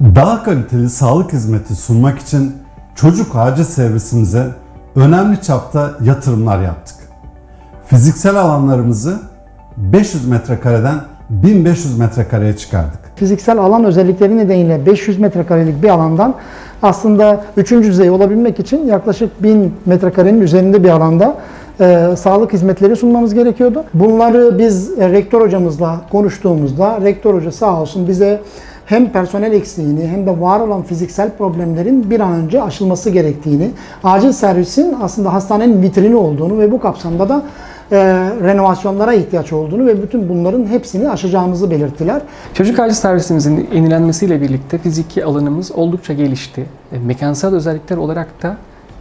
Daha kaliteli sağlık hizmeti sunmak için çocuk acil servisimize önemli çapta yatırımlar yaptık. Fiziksel alanlarımızı 500 metrekareden 1500 metrekareye çıkardık. Fiziksel alan özellikleri nedeniyle 500 metrekarelik bir alandan aslında 3. düzey olabilmek için yaklaşık 1000 metrekarenin üzerinde bir alanda e, sağlık hizmetleri sunmamız gerekiyordu. Bunları biz e, rektör hocamızla konuştuğumuzda rektör hoca sağ olsun bize hem personel eksiğini hem de var olan fiziksel problemlerin bir an önce aşılması gerektiğini, acil servisin aslında hastanenin vitrini olduğunu ve bu kapsamda da e, renovasyonlara ihtiyaç olduğunu ve bütün bunların hepsini aşacağımızı belirttiler. Çocuk acil servisimizin yenilenmesiyle birlikte fiziki alanımız oldukça gelişti. E, Mekansal özellikler olarak da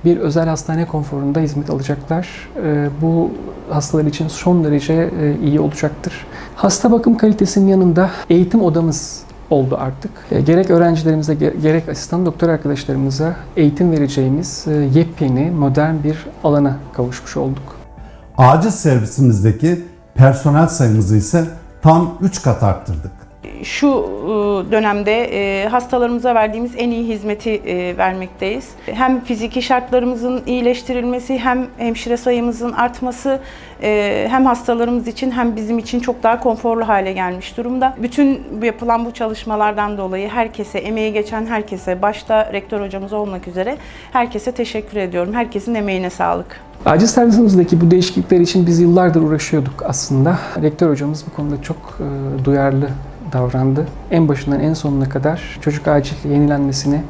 bir özel hastane konforunda hizmet alacaklar. E, Bu hastalar için son derece e, iyi olacaktır. Hasta bakım kalitesinin yanında eğitim odamız oldu artık. E, Gerek öğrencilerimize ge- gerek asistan doktor arkadaşlarımıza eğitim vereceğimiz e, yepyeni modern bir alana kavuşmuş olduk. Acil servisimizdeki personel sayımızı ise tam 3 kat arttırdık. Şu e, dönemde e, hastalarımıza verdiğimiz en iyi hizmeti e, vermekteyiz. Hem fiziki şartlarımızın iyileştirilmesi, hem hemşire sayımızın artması hem hastalarımız için hem bizim için çok daha konforlu hale gelmiş durumda. Bütün yapılan bu çalışmalardan dolayı herkese, emeği geçen herkese, başta rektör hocamız olmak üzere herkese teşekkür ediyorum. Herkesin emeğine sağlık. Acil servisimizdeki bu değişiklikler için biz yıllardır uğraşıyorduk aslında. Rektör hocamız bu konuda çok duyarlı davrandı. En başından en sonuna kadar çocuk acil yenilenmesini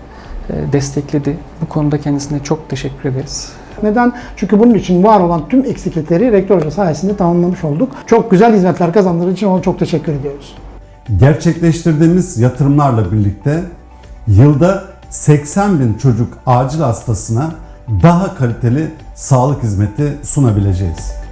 e, destekledi. Bu konuda kendisine çok teşekkür ederiz. Neden? Çünkü bunun için var olan tüm eksiklikleri rektör hoca sayesinde tamamlamış olduk. Çok güzel hizmetler kazandığı için ona çok teşekkür ediyoruz. Gerçekleştirdiğimiz yatırımlarla birlikte yılda 80 bin çocuk acil hastasına daha kaliteli sağlık hizmeti sunabileceğiz.